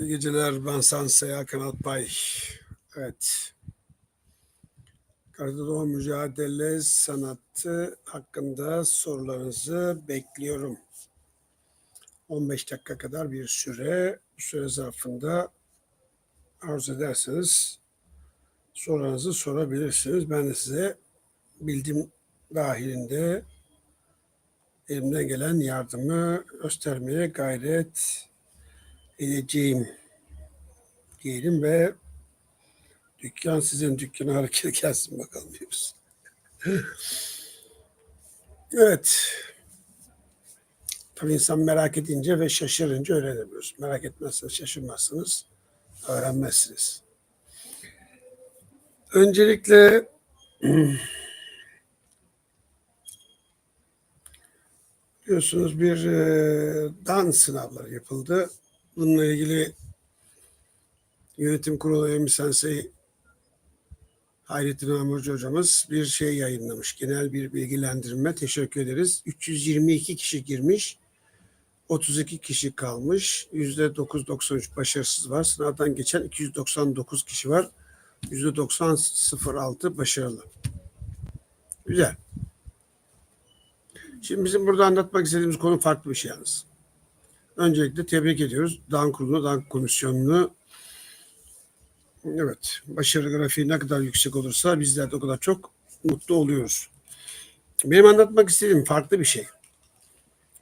İyi geceler. Ben Sansaya Kanat Bay. Evet. Karadağ mücadele sanatı hakkında sorularınızı bekliyorum. 15 dakika kadar bir süre. Bu süre zarfında arzu ederseniz sorularınızı sorabilirsiniz. Ben de size bildiğim dahilinde elimden gelen yardımı göstermeye gayret edeceğim diyelim ve dükkan sizin dükkanı hareket gelsin bakalım diyoruz. evet. Tabii insan merak edince ve şaşırınca öğrenemiyoruz. Merak etmezseniz şaşırmazsınız. Öğrenmezsiniz. Öncelikle biliyorsunuz bir e, dan sınavları yapıldı. Bununla ilgili yönetim kurulu üyemiz Sensei Hayrettin Hamurcu hocamız bir şey yayınlamış. Genel bir bilgilendirme. Teşekkür ederiz. 322 kişi girmiş. 32 kişi kalmış. %9.93 başarısız var. Sınavdan geçen 299 kişi var. %90.06 başarılı. Güzel. Şimdi bizim burada anlatmak istediğimiz konu farklı bir şey yalnız. Öncelikle tebrik ediyoruz. Dan Kurulu'nu, Dan Komisyonu'nu. Evet, başarı grafiği ne kadar yüksek olursa bizler de o kadar çok mutlu oluyoruz. Benim anlatmak istediğim farklı bir şey.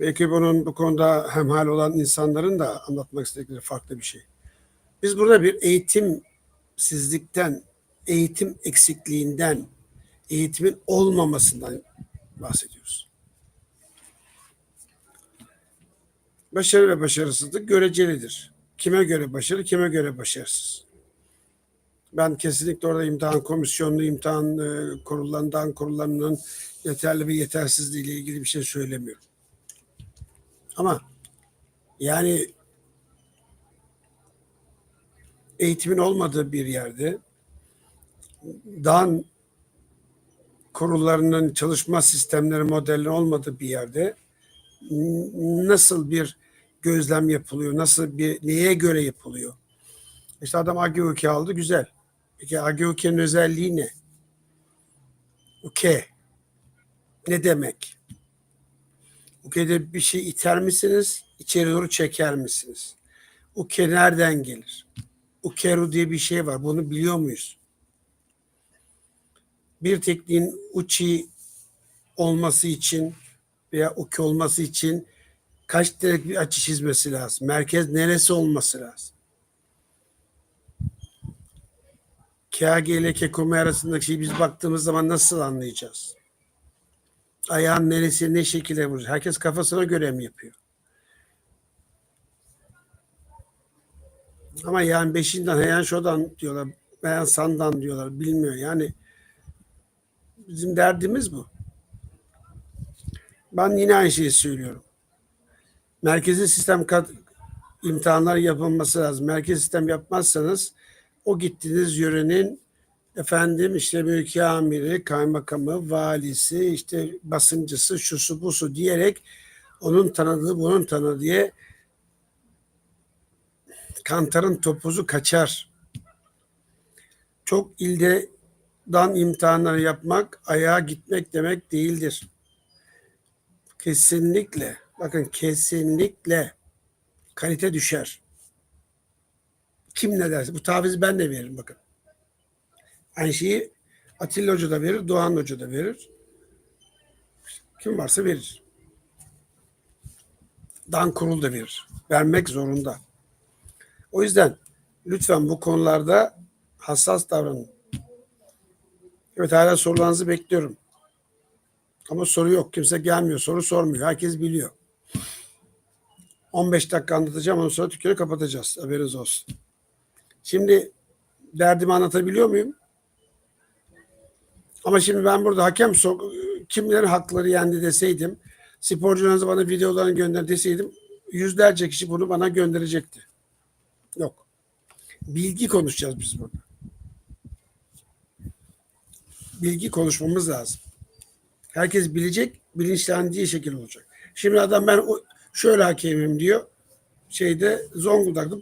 Belki bunun bu konuda hemhal olan insanların da anlatmak istedikleri farklı bir şey. Biz burada bir eğitimsizlikten, eğitim eksikliğinden, eğitimin olmamasından bahsediyoruz. Başarı ve başarısızlık görecelidir. Kime göre başarı, kime göre başarısız. Ben kesinlikle orada imtihan komisyonlu, imtihan e, kurullarından, kurullarının yeterli ve yetersizliği ile ilgili bir şey söylemiyorum. Ama yani eğitimin olmadığı bir yerde dan kurullarının çalışma sistemleri modelleri olmadığı bir yerde nasıl bir gözlem yapılıyor? Nasıl bir neye göre yapılıyor? İşte adam AGOK aldı güzel. Peki AGOK'nin özelliği ne? Okey. Ne demek? Okey'de bir şey iter misiniz? İçeri doğru çeker misiniz? Okey nereden gelir? Ukeru diye bir şey var. Bunu biliyor muyuz? Bir tekniğin uçi olması için veya uke olması için kaç derece bir açı çizmesi lazım? Merkez neresi olması lazım? KG ile Kekome arasındaki şeyi biz baktığımız zaman nasıl anlayacağız? Ayağın neresi ne şekilde vuracak? Herkes kafasına göre mi yapıyor? Ama yani beşinden heyan şodan diyorlar, heyan sandan diyorlar, bilmiyor. Yani bizim derdimiz bu. Ben yine aynı şeyi söylüyorum. Merkezi sistem kat, imtihanlar yapılması lazım. Merkezi sistem yapmazsanız o gittiğiniz yörenin efendim işte mülki amiri, kaymakamı, valisi, işte basıncısı, şusu busu diyerek onun tanıdığı bunun tanıdığı diye kantarın topuzu kaçar. Çok ilde dan imtihanları yapmak ayağa gitmek demek değildir. Kesinlikle bakın kesinlikle kalite düşer. Kim ne derse bu tavizi ben de veririm bakın. Aynı şeyi Atilla Hoca da verir, Doğan Hoca da verir. Kim varsa verir. Dan kurul da verir. Vermek zorunda. O yüzden lütfen bu konularda hassas davranın. Evet hala sorularınızı bekliyorum. Ama soru yok. Kimse gelmiyor. Soru sormuyor. Herkes biliyor. 15 dakika anlatacağım. Ondan sonra dükkanı kapatacağız. Haberiniz olsun. Şimdi derdimi anlatabiliyor muyum? Ama şimdi ben burada hakem sok kimlerin hakları yendi deseydim sporcularınızı bana videolarını gönder deseydim yüzlerce kişi bunu bana gönderecekti. Yok. Bilgi konuşacağız biz burada. Bilgi konuşmamız lazım. Herkes bilecek, bilinçlendiği şekilde olacak. Şimdi adam ben şöyle hakemim diyor. Şeyde Zonguldak'ta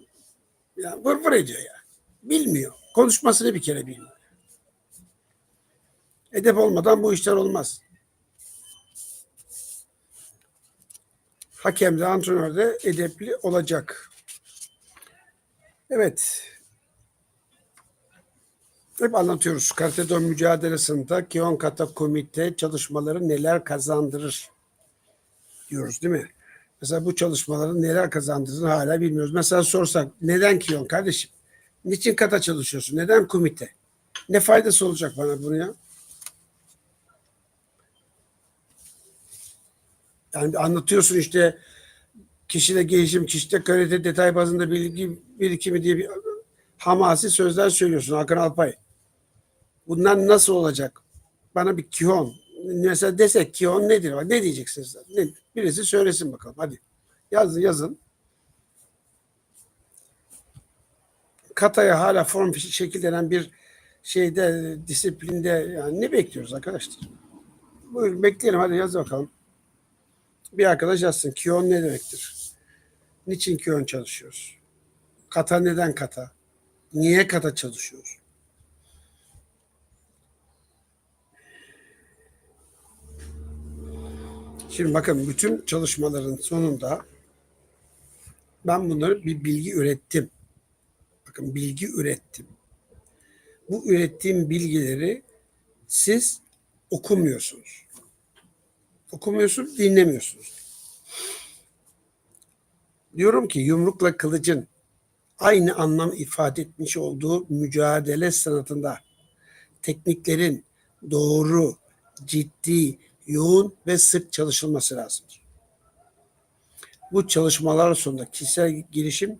Ya vır vır ediyor ya. Bilmiyor. Konuşmasını bir kere bilmiyor. Edep olmadan bu işler olmaz. Hakem de antrenör de edepli olacak. Evet. Hep anlatıyoruz. Karate mücadelesinde Kion Kata komite çalışmaları neler kazandırır diyoruz değil mi? Mesela bu çalışmaların neler kazandırdığını hala bilmiyoruz. Mesela sorsak neden Kion kardeşim? Niçin kata çalışıyorsun? Neden komite? Ne faydası olacak bana bunu ya? Yani anlatıyorsun işte kişide gelişim, kişide karate detay bazında bilgi birikimi diye bir hamasi sözler söylüyorsun Hakan Alpay. Bunlar nasıl olacak? Bana bir kihon. Mesela desek kihon nedir? Ne diyeceksiniz? Ne? Birisi söylesin bakalım. Hadi. Yazın yazın. Kataya hala form şekillenen bir şeyde disiplinde yani ne bekliyoruz arkadaşlar? Buyurun bekleyelim hadi yaz bakalım. Bir arkadaş yazsın. Kion ne demektir? Niçin kion çalışıyoruz? Kata neden kata? Niye kata çalışıyoruz? Şimdi bakın bütün çalışmaların sonunda ben bunları bir bilgi ürettim. Bakın bilgi ürettim. Bu ürettiğim bilgileri siz okumuyorsunuz. Okumuyorsunuz, dinlemiyorsunuz. Diyorum ki yumrukla kılıcın aynı anlam ifade etmiş olduğu mücadele sanatında tekniklerin doğru, ciddi, yoğun ve sık çalışılması lazımdır. Bu çalışmalar sonunda kişisel gelişim,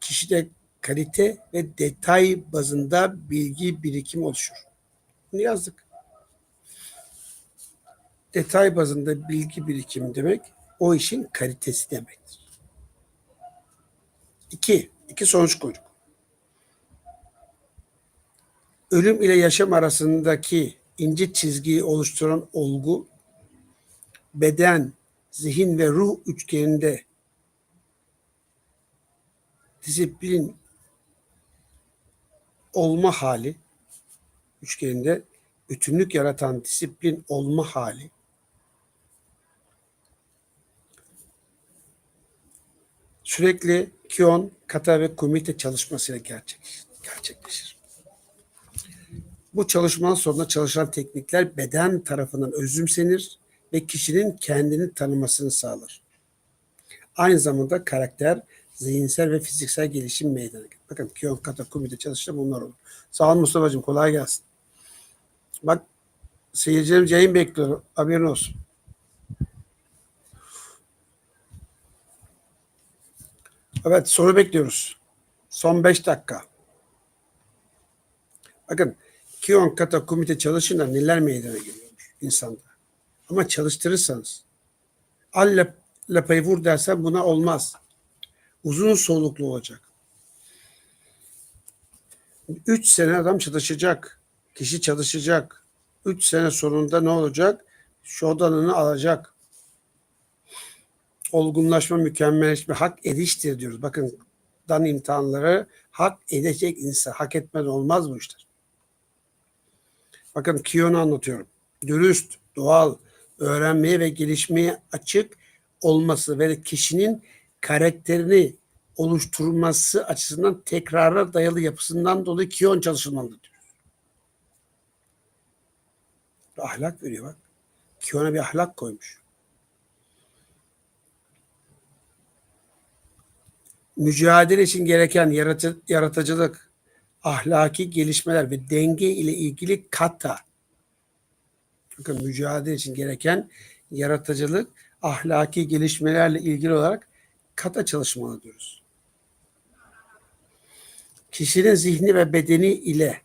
kişide kalite ve detay bazında bilgi birikim oluşur. Bunu yazdık. Detay bazında bilgi birikimi demek o işin kalitesi demektir. İki, iki sonuç koyduk. Ölüm ile yaşam arasındaki ince çizgiyi oluşturan olgu beden, zihin ve ruh üçgeninde disiplin olma hali üçgeninde bütünlük yaratan disiplin olma hali sürekli kion, kata ve komite çalışmasıyla gerçek, gerçekleşir. Bu çalışmanın sonunda çalışan teknikler beden tarafından özümsenir ve kişinin kendini tanımasını sağlar. Aynı zamanda karakter, zihinsel ve fiziksel gelişim meydana gelir. Bakın Kiyon Kata Kumi'de çalıştım bunlar olur. Sağ ol Mustafa'cığım kolay gelsin. Bak seyircilerimiz yayın bekliyor. Haberin olsun. Evet soru bekliyoruz. Son 5 dakika. Bakın Kiyon Kata Komite çalışınca neler meydana geliyormuş insanda. Ama çalıştırırsanız al lap, lapayı vur dersen buna olmaz. Uzun soluklu olacak. Üç sene adam çalışacak. Kişi çalışacak. Üç sene sonunda ne olacak? Şodanını alacak. Olgunlaşma, mükemmelleşme, hak ediştir diyoruz. Bakın dan imtihanları hak edecek insan. Hak etmeden olmaz bu işler. Bakın Kiyon'u anlatıyorum. Dürüst, doğal, öğrenmeye ve gelişmeye açık olması ve kişinin karakterini oluşturması açısından tekrara dayalı yapısından dolayı Kiyon çalışılmalıdır diyor. Ahlak veriyor bak. Kiyon'a bir ahlak koymuş. Mücadele için gereken yaratı, yaratıcılık, ahlaki gelişmeler ve denge ile ilgili kata bakın mücadele için gereken yaratıcılık, ahlaki gelişmelerle ilgili olarak kata çalışmalı diyoruz. Kişinin zihni ve bedeni ile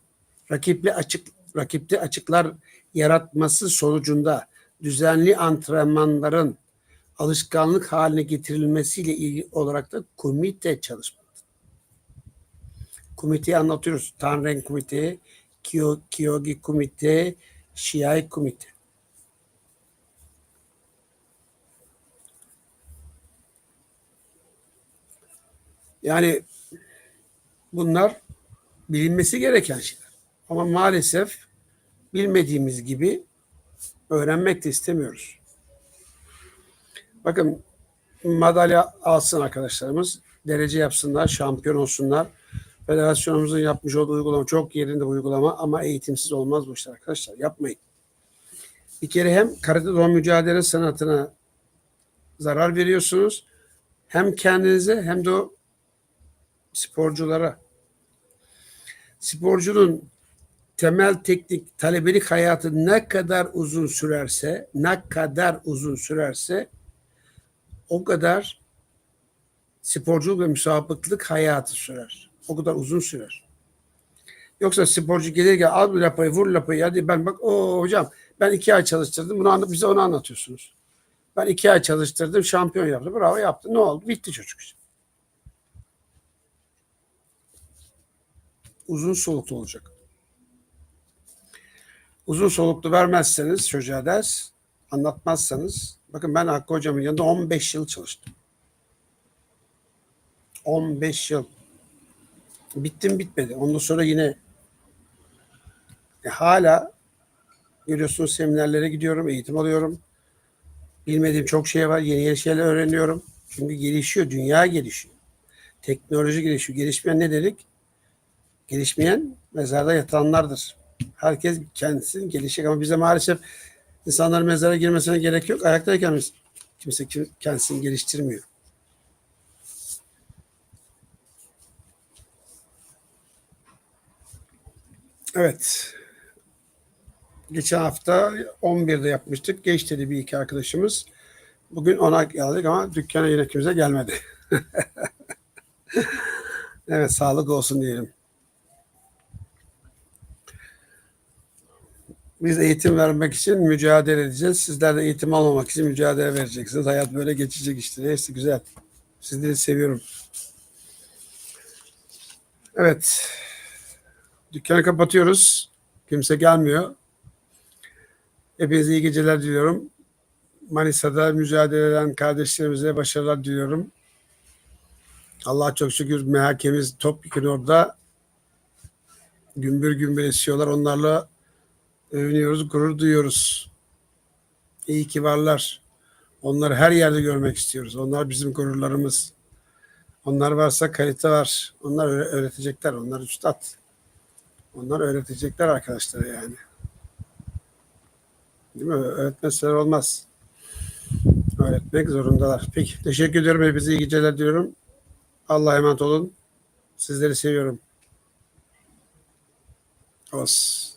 rakipli açık rakipte açıklar yaratması sonucunda düzenli antrenmanların alışkanlık haline getirilmesiyle ilgili olarak da komite çalışmalıdır. Komiteyi anlatıyoruz. Tanren Komite, Kyogi Komite, Şiai Komite. Yani bunlar bilinmesi gereken şeyler. Ama maalesef bilmediğimiz gibi öğrenmek de istemiyoruz. Bakın madalya alsın arkadaşlarımız. Derece yapsınlar, şampiyon olsunlar. Federasyonumuzun yapmış olduğu uygulama çok yerinde uygulama ama eğitimsiz olmaz bu işler arkadaşlar. Yapmayın. Bir kere hem karate do mücadele sanatına zarar veriyorsunuz. Hem kendinize hem de o sporculara. Sporcunun temel teknik talebelik hayatı ne kadar uzun sürerse, ne kadar uzun sürerse o kadar sporculuk ve müsabıklık hayatı sürer. O kadar uzun sürer. Yoksa sporcu gelir gel al bir lapayı vur lapayı hadi ben bak o hocam ben iki ay çalıştırdım bunu anla, bize onu anlatıyorsunuz. Ben iki ay çalıştırdım şampiyon yaptı bravo yaptı ne oldu bitti çocuk işte. Uzun soluklu olacak. Uzun soluklu vermezseniz çocuğa ders anlatmazsanız bakın ben Hakkı hocamın yanında 15 yıl çalıştım. 15 yıl. Bittim bitmedi. Ondan sonra yine e, hala görüyorsunuz seminerlere gidiyorum, eğitim alıyorum. Bilmediğim çok şey var. Yeni yeni şeyler öğreniyorum. Çünkü gelişiyor. Dünya gelişiyor. Teknoloji gelişiyor. Gelişmeyen ne dedik? Gelişmeyen mezarda yatanlardır. Herkes kendisini gelişecek ama bize maalesef insanların mezara girmesine gerek yok. Ayaktayken biz- kimse kim- kendisini geliştirmiyor. Evet. Geçen hafta 11'de yapmıştık. Geç dedi bir iki arkadaşımız. Bugün ona geldik ama dükkana yine kimse gelmedi. evet sağlık olsun diyelim. Biz eğitim vermek için mücadele edeceğiz. Sizler de eğitim almamak için mücadele vereceksiniz. Hayat böyle geçecek işte. Neyse güzel. Sizleri seviyorum. Evet. Dükkanı kapatıyoruz. Kimse gelmiyor. Hepinize iyi geceler diliyorum. Manisa'da mücadele eden kardeşlerimize başarılar diliyorum. Allah çok şükür MHK'miz topyekun orada gümbür gümbür esiyorlar. Onlarla övünüyoruz, gurur duyuyoruz. İyi ki varlar. Onları her yerde görmek istiyoruz. Onlar bizim gururlarımız. Onlar varsa kalite var. Onlar öğre- öğretecekler. Onlar üstad. Onlar öğretecekler arkadaşlar yani. Değil mi? Öğretmezseler olmaz. Öğretmek zorundalar. Peki. Teşekkür ediyorum. Hepinize iyi geceler diyorum. Allah'a emanet olun. Sizleri seviyorum. Os.